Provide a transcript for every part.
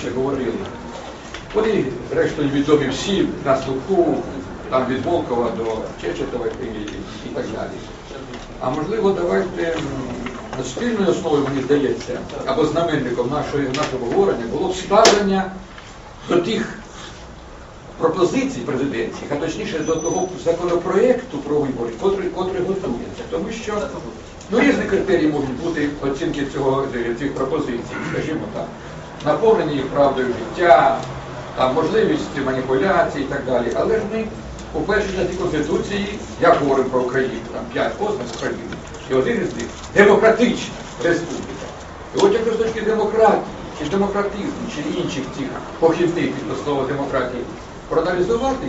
ще говорили. Вони, зрештою, відомі всі на слуху, там від Волкова до Чечетова і, і так далі. А можливо, давайте м, спільною основою, мені здається, або знаменником нашої, нашого говорення було б ставлення до тих пропозицій президентських, а точніше до того законопроекту про вибори, котрий, котрий готується. Тому що ну, різні критерії можуть бути оцінки цього, цих пропозицій, скажімо так, наповнення їх правдою життя, там, можливість маніпуляцій і так далі. Але ж ми у першій статті Конституції, як говоримо про Україну, там п'ять ознак країни, і один із них демократична республіка. І от якщо з точки демократії, чи демократизму, чи інших цих похідних до слова демократії проаналізувати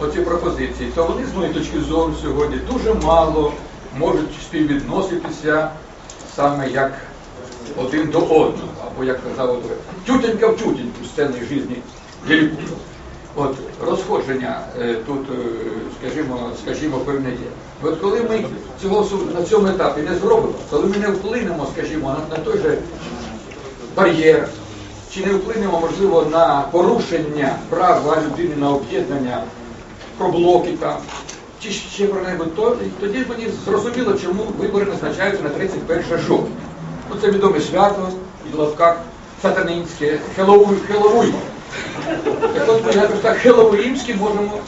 оці пропозиції, то вони з моєї точки зору сьогодні дуже мало можуть співвідноситися саме як один до одного, як казав от, тютенька в тютеньку сценної житті Ліліпутов. От розходження е, тут, е, скажімо, скажімо, певне є. От коли ми цього на цьому етапі не зробимо, коли ми не вплинемо, скажімо, на, на той же бар'єр, чи не вплинемо, можливо, на порушення права людини на об'єднання, про блоки там, чи ще про небудь, то тоді мені зрозуміло, чому вибори назначаються на 31 жовтня. Ну, це відоме свято, і в лавках сатанинське, Хеллоуін. Так от ми якось так хеллоуінськи можемо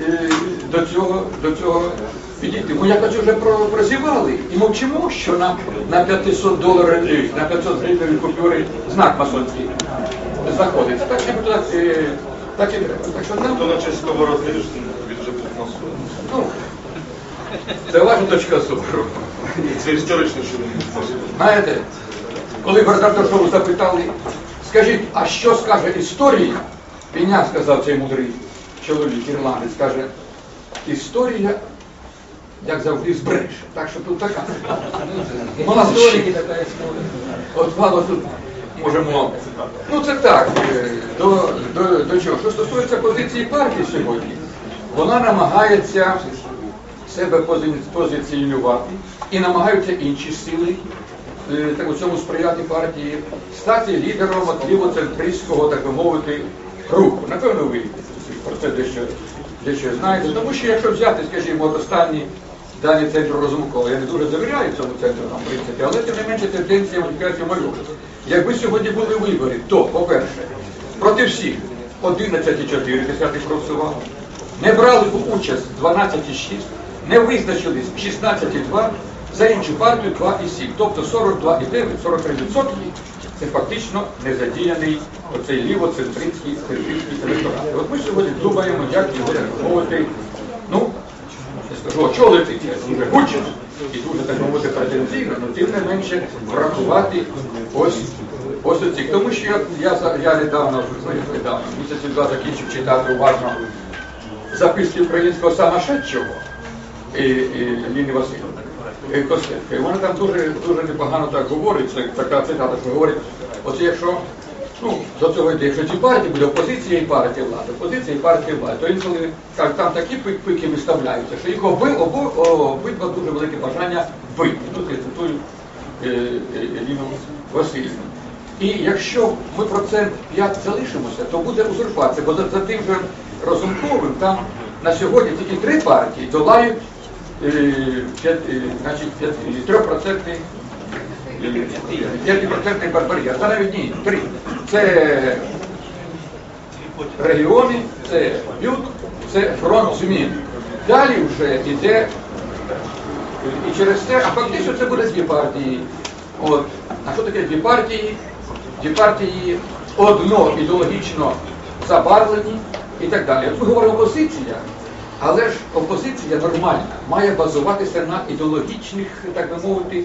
е, до цього, до цього підійти. Ми якось вже про, прозівали і мовчимо, що на, на 500 доларів, на 500 гривень купюри знак масонський знаходиться. Так, ніби так, е, так і треба. Так що нам, То на честь ж він вже був на ну, це ваша точка зору. Це історично, що він був. Знаєте, коли Бардартор Шоу запитали, скажіть, а що скаже історія? Піня сказав цей мудрий чоловік, ірландець, каже, історія, як завжди, збреше. Так що тут така. Молодці. така історія. От мало тут можемо. Ну це так. е, До, до, до чого? Що стосується позиції партії сьогодні, вона намагається себе пози- позиціонувати і намагаються інші сили так, у цьому сприяти партії стати лідером лівоцентристського, так би мовити, руху. Напевно, ви про це дещо, дещо знаєте. Тому що якщо взяти, скажімо, останні дані центру Розумкова, я не дуже довіряю цьому центру, там, в принципі, але тим не менше тенденція модифікації малюка. Якби сьогодні були вибори, то, по-перше, проти всіх 11,4 проголосувало, не брали б участь 12,6, не визначились 16,2, за іншу партію 2,7, тобто 42,9, 43% це фактично незадіяний оцей лівоцентристський центристський електорат. От ми сьогодні думаємо, як його реагувати, ну, я скажу, очолити дуже гучно і дуже, так мовити, претензійно, але тим не менше врахувати ось ось оці. Тому що я, я, я недавно, ну, недавно, місяці два закінчив читати уважно записки українського самошедшого і, і Ліни Васильівни. І Костенка. І вона там дуже, дуже непогано так говорить, це така цитата, що говорить, оце якщо ну, до цього йде, якщо ці партії буде опозиція і партія влади, опозиція і партія влади, то інколи кажуть, там такі пики виставляються, що їх оби, обо, обидва дуже велике бажання вийти. Тут я цитую е, е, Ліну Васильівну. І якщо ми процент 5 залишимося, то буде узурпація, бо за, за тим же Розумковим там на сьогодні тільки три партії долають е, е, е, трьохпроцентний е, барбар'єр. Та навіть ні, три. Це регіони, це бют, це фронт змін. Далі вже йде і через це, а фактично це буде дві партії. От. А що таке дві партії? Дві партії одно ідеологічно забарвлені і так далі. От ми говоримо опозиція, але ж опозиція нормальна, має базуватися на ідеологічних, так би мовити,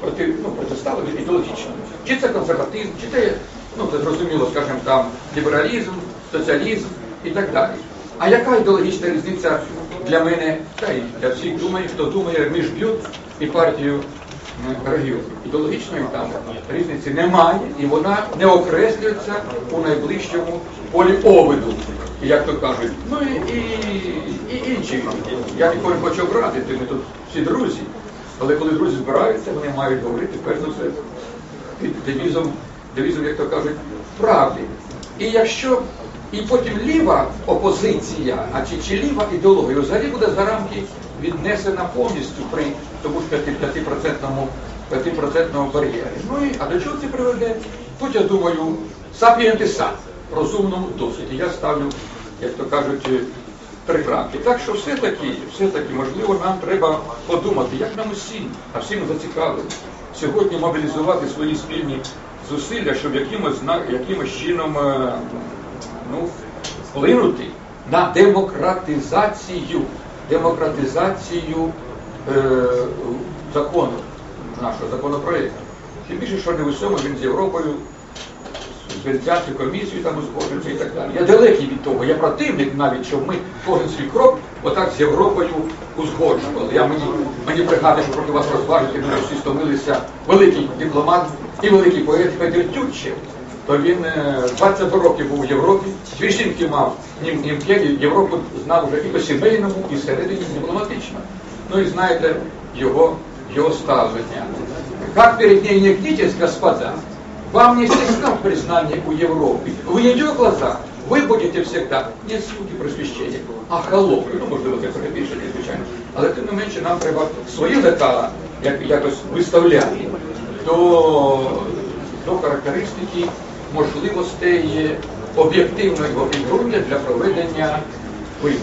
проти, ну, протиставах ідеологічних. Чи це консерватизм, чи це, ну це зрозуміло, скажімо, там лібералізм, соціалізм і так далі. А яка ідеологічна різниця для мене, та й для всіх думає, хто думає між б'ют і партією регіону? Ідеологічної там різниці немає, і вона не окреслюється у найближчому полі овиду, як то кажуть. Ну і, і, інші. Я ніколи не хочу образити, ми тут всі друзі. Але коли друзі збираються, вони мають говорити перш за все під девізом девізом, як то кажуть, правди. І якщо і потім ліва опозиція, а чи, чи ліва ідеологія взагалі буде за рамки віднесена повністю при тому ж 5%, 5% бар'єрі. Ну і а до чого це приведе? Тут я думаю, сапієнтиса, розумному досвіді. Я ставлю, як то кажуть, три крапки. Так що все-таки, все-таки, можливо, нам треба подумати, як нам усім, а всім зацікавлено, сьогодні мобілізувати свої спільні зусилля, щоб якимось, якимось чином е, ну, вплинути на демократизацію, демократизацію е, закону, нашого законопроекту. Тим більше, що не в усьому він з Європою з Венеціанською комісією там узгоджується і так далі. Я далекий від того, я противник навіть, щоб ми кожен свій крок отак з Європою узгоджували. Я мені, мені пригадую, що проти вас розважити, ми всі стомилися великий дипломат і великий поет Петр Тютчев. То він е, 20 років був у Європі, дві жінки мав нім, імперію, Європу знав вже і по сімейному, і всередині дипломатично. Ну і знаєте його, його ставлення. Как перед ней не гнитесь, господа, вам не стесна признание у Европы. В ее глазах вы будете всегда не слуги просвіщення, а холопи. Ну, можливо, це перебільшення, звичайно. Але тим не менше нам треба свої лекала як, якось виставляти до, до характеристики можливостей об'єктивного підґрунтя для проведення виборів.